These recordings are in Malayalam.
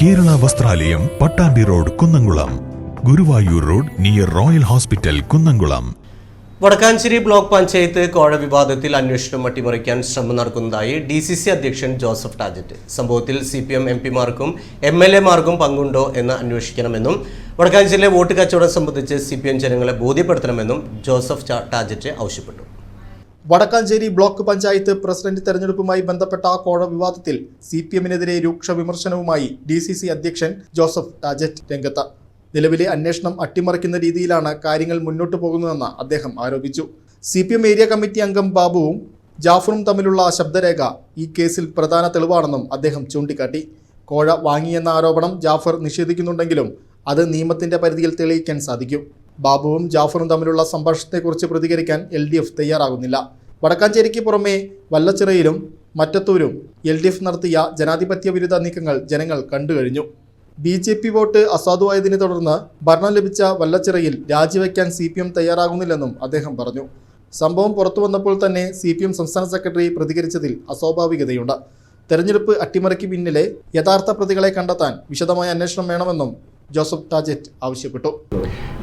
Kerala Vasthralayam Pattambi road Kunnamkulam. Guruvayur road near royal hospital Kunnamkulam. Vadakkanchery block panchayat കോഴ വിവാദത്തിൽ അന്വേഷണം അട്ടിമറിക്കാൻ ശ്രമം നടക്കുന്നതായി ഡി സി സി അധ്യക്ഷൻ ജോസഫ് ടാജറ്റ്. സംഭവത്തിൽ സി പി എം എം പിമാർക്കും എം എൽ എമാർക്കും പങ്കുണ്ടോ എന്ന് അന്വേഷിക്കണമെന്നും വടക്കാഞ്ചേരിയിലെ വോട്ട് കച്ചവടം സംബന്ധിച്ച് സി പി എം ജനങ്ങളെ ബോധ്യപ്പെടുത്തണമെന്നും ജോസഫ് ടാജറ്റ് ആവശ്യപ്പെട്ടു. വടക്കാഞ്ചേരി ബ്ലോക്ക് പഞ്ചായത്ത് പ്രസിഡന്റ് തെരഞ്ഞെടുപ്പുമായി ബന്ധപ്പെട്ട കോഴ വിവാദത്തിൽ സി പി എമ്മിനെതിരെ രൂക്ഷ വിമർശനവുമായി ഡി സി സി അധ്യക്ഷൻ ജോസഫ് രാജറ്റ് രംഗത്ത്. നിലവിലെ അന്വേഷണം അട്ടിമറിക്കുന്ന രീതിയിലാണ് കാര്യങ്ങൾ മുന്നോട്ടു പോകുന്നതെന്ന് അദ്ദേഹം ആരോപിച്ചു. C P M area committee അംഗം ബാബുവും ജാഫറും തമ്മിലുള്ള ശബ്ദരേഖ ഈ കേസിൽ പ്രധാന തെളിവാണെന്നും അദ്ദേഹം ചൂണ്ടിക്കാട്ടി. കോഴ വാങ്ങിയെന്ന ആരോപണം ജാഫർ നിഷേധിക്കുന്നുണ്ടെങ്കിലും അത് നിയമത്തിന്റെ പരിധിയിൽ തെളിയിക്കാൻ സാധിക്കും. ബാബുവും ജാഫറും തമ്മിലുള്ള സംഭാഷണത്തെക്കുറിച്ച് പ്രതികരിക്കാൻ എൽ ഡി എഫ് തയ്യാറാകുന്നില്ല. വടക്കാഞ്ചേരിക്ക് പുറമെ വല്ലച്ചിറയിലും മറ്റത്തൂരും എൽ ഡി എഫ് നടത്തിയ ജനാധിപത്യ വിരുദ്ധ നീക്കങ്ങൾ ജനങ്ങൾ കണ്ടുകഴിഞ്ഞു. ബി ജെ പി വോട്ട് അസാധുവായതിനെ തുടർന്ന് ഭരണം ലഭിച്ച വല്ലച്ചിറയിൽ രാജിവെക്കാൻ സി പി എം തയ്യാറാകുന്നില്ലെന്നും അദ്ദേഹം പറഞ്ഞു. സംഭവം പുറത്തു വന്നപ്പോൾ തന്നെ സി പി എം സംസ്ഥാന സെക്രട്ടറി പ്രതികരിച്ചതിൽ അസ്വാഭാവികതയുണ്ട്. തെരഞ്ഞെടുപ്പ് അട്ടിമറിക്ക് പിന്നിലെ യഥാർത്ഥ പ്രതികളെ കണ്ടെത്താൻ വിശദമായ അന്വേഷണം വേണമെന്നും ജോസഫ് താജറ്റ് ആവശ്യപ്പെട്ടു.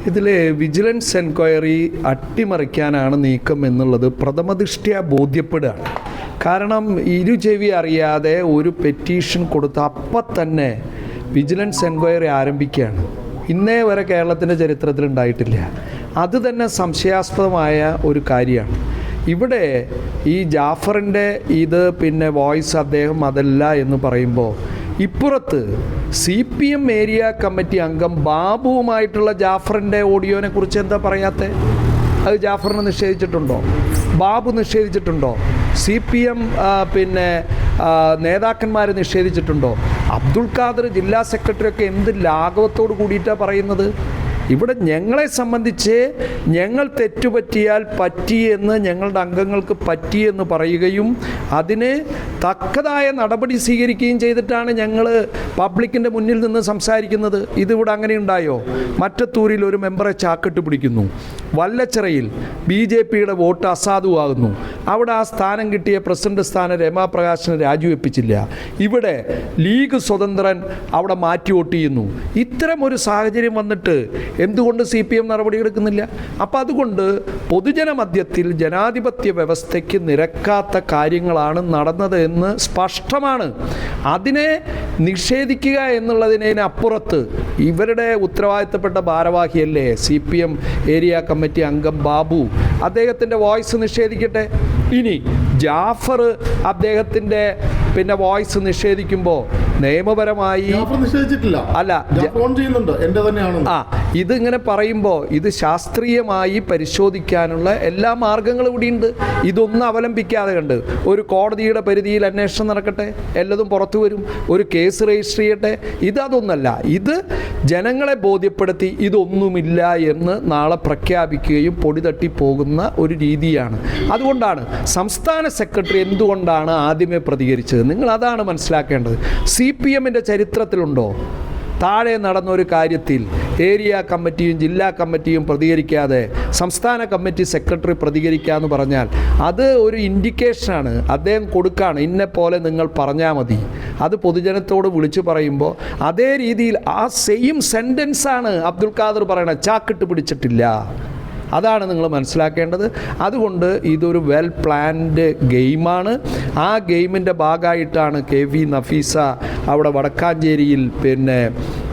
ഇതിൽ വിജിലൻസ് എൻക്വയറി അട്ടിമറിക്കാനാണ് നീക്കം എന്നുള്ളത് പ്രഥമദൃഷ്ട്യാ ബോധ്യപ്പെടുകയാണ്. കാരണം ഇരുചെവി അറിയാതെ ഒരു പെറ്റീഷൻ കൊടുത്ത അപ്പം തന്നെ വിജിലൻസ് എൻക്വയറി ആരംഭിക്കുകയാണ്. ഇന്നേ വരെ കേരളത്തിന്റെ ചരിത്രത്തിൽ ഉണ്ടായിട്ടില്ല. അത് തന്നെ സംശയാസ്പദമായ ഒരു കാര്യമാണ്. ഇവിടെ ഈ ജാഫറിന്റെ ഇത് പിന്നെ വോയിസ് അദ്ദേഹം അതല്ല എന്ന് പറയുമ്പോൾ ഇപ്പുറത്ത് C P M area committee അംഗം ബാബുവുമായിട്ടുള്ള ജാഫറിന്റെ ഓഡിയോനെ കുറിച്ച് എന്താ പറയാത്തെ? അത് ജാഫറിനെ നിഷേധിച്ചിട്ടുണ്ടോ? ബാബു നിഷേധിച്ചിട്ടുണ്ടോ? സി പി എം പിന്നെ നേതാക്കന്മാർ നിഷേധിച്ചിട്ടുണ്ടോ? അബ്ദുൾ ഖാദർ ജില്ലാ സെക്രട്ടറി ഒക്കെ എന്ത് ലാഘവത്തോട് കൂടിയിട്ടാണ് പറയുന്നത്? ഇവിടെ ഞങ്ങളെ സംബന്ധിച്ച് ഞങ്ങൾ തെറ്റുപറ്റിയാൽ പറ്റിയെന്ന് ഞങ്ങളുടെ അംഗങ്ങൾക്ക് പറ്റിയെന്ന് പറയുകയും അതിന് തക്കതായ നടപടി സ്വീകരിക്കുകയും ചെയ്തിട്ടാണ് ഞങ്ങൾ പബ്ലിക്കിന്റെ മുന്നിൽ നിന്ന് സംസാരിക്കുന്നത്. ഇതിവിടെ അങ്ങനെ ഉണ്ടായോ? മറ്റത്തൂരിൽ ഒരു മെമ്പറെ ചാക്കിട്ട് പിടിക്കുന്നു. വല്ലച്ചിറയിൽ ബി ജെ പിയുടെ വോട്ട് അസാധുവാകുന്നു. അവിടെ ആ സ്ഥാനം കിട്ടിയ പ്രസിഡന്റ് സ്ഥാനം രമാപ്രകാശിനെ രാജിവെപ്പിച്ചില്ല. ഇവിടെ ലീഗ് സ്വതന്ത്രൻ അവിടെ മാറ്റി വോട്ട് ചെയ്യുന്നു. ഇത്തരം ഒരു സാഹചര്യം വന്നിട്ട് എന്തുകൊണ്ട് സി പി എം നടപടിയെടുക്കുന്നില്ല? അപ്പം അതുകൊണ്ട് പൊതുജനമധ്യത്തിൽ ജനാധിപത്യ വ്യവസ്ഥയ്ക്ക് നിരക്കാത്ത കാര്യങ്ങളാണ് നടന്നത് എന്ന് സ്പഷ്ടമാണ്. അതിനെ നിഷേധിക്കുക എന്നുള്ളതിനപ്പുറത്ത് ഇവരുടെ ഉത്തരവാദിത്തപ്പെട്ട ഭാരവാഹിയല്ലേ C P M area committee അംഗം ബാബു? അദ്ദേഹത്തിന്റെ വോയിസ് നിഷേധിക്കട്ടെ. ഇനി ജാഫർ അദ്ദേഹത്തിന്റെ പിന്നെ വോയിസ് നിഷേധിക്കുമ്പോൾ നിയമപരമായി അല്ല, ഫോൺ ജാഫർ ഓൺ ചെയ്യുന്നുണ്ട്. എന്റെ തന്നെയാണ് ആ ഇതിങ്ങനെ പറയുമ്പോൾ ഇത് ശാസ്ത്രീയമായി പരിശോധിക്കാനുള്ള എല്ലാ മാർഗങ്ങളും കൂടിയുണ്ട് ഇതൊന്നും അവലംബിക്കാതെ കണ്ട് ഒരു കോടതിയുടെ പരിധിയിൽ അന്വേഷണം നടക്കട്ടെ എല്ലതും പുറത്തു വരും ഒരു കേസ് രജിസ്റ്റർ ചെയ്യട്ടെ. ഇത് ഇതതൊന്നല്ല ഇത് ജനങ്ങളെ ബോധ്യപ്പെടുത്തി ഇതൊന്നുമില്ല എന്ന് നാളെ പ്രഖ്യാപിക്കുകയും പൊടി തട്ടിപ്പോകുന്ന ഒരു രീതിയാണ്. അതുകൊണ്ടാണ് സംസ്ഥാന സെക്രട്ടറി എന്തുകൊണ്ടാണ് ആദ്യമേ പ്രതികരിച്ചത്? നിങ്ങൾ അതാണ് മനസ്സിലാക്കേണ്ടത്. സി പി എമ്മിന്റെ ചരിത്രത്തിലുണ്ടോ? താഴെ നടന്ന ഒരു കാര്യത്തിൽ ഏരിയ കമ്മിറ്റിയും ജില്ലാ കമ്മിറ്റിയും പ്രതികരിക്കാതെ സംസ്ഥാന കമ്മിറ്റി സെക്രട്ടറി പ്രതികരിക്കുക എന്ന് പറഞ്ഞാൽ അത് ഒരു ഇൻഡിക്കേഷനാണ് അദ്ദേഹം കൊടുക്കുകയാണ് ഇന്നെ പോലെ നിങ്ങൾ പറഞ്ഞാൽ മതി. അത് പൊതുജനത്തോട് വിളിച്ചു പറയുമ്പോൾ അതേ രീതിയിൽ ആ സെയിം സെന്റൻസാണ് അബ്ദുൽ ഖാദർ പറയണത്. ചാക്കിട്ട് പിടിച്ചിട്ടില്ല. അതാണ് നിങ്ങൾ മനസ്സിലാക്കേണ്ടത്. അതുകൊണ്ട് ഇതൊരു വെൽ പ്ലാൻഡ് ഗെയിമാണ് ആ ഗെയിമിന്റെ ഭാഗമായിട്ടാണ് കെ വി നഫീസ അവിടെ വടക്കാഞ്ചേരിയിൽ പിന്നെ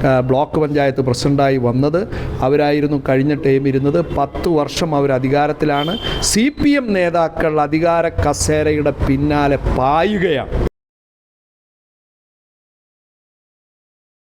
ബ്ലോക്ക് പഞ്ചായത്ത് പ്രസിഡന്റായി വന്നത്. അവരായിരുന്നു കഴിഞ്ഞ ടൈം ഇരുന്നത്. പത്ത് വർഷം അവർ അധികാരത്തിലാണ്. സി പി എം നേതാക്കൾ അധികാര കസേരയുടെ പിന്നാലെ പായുകയാണ്.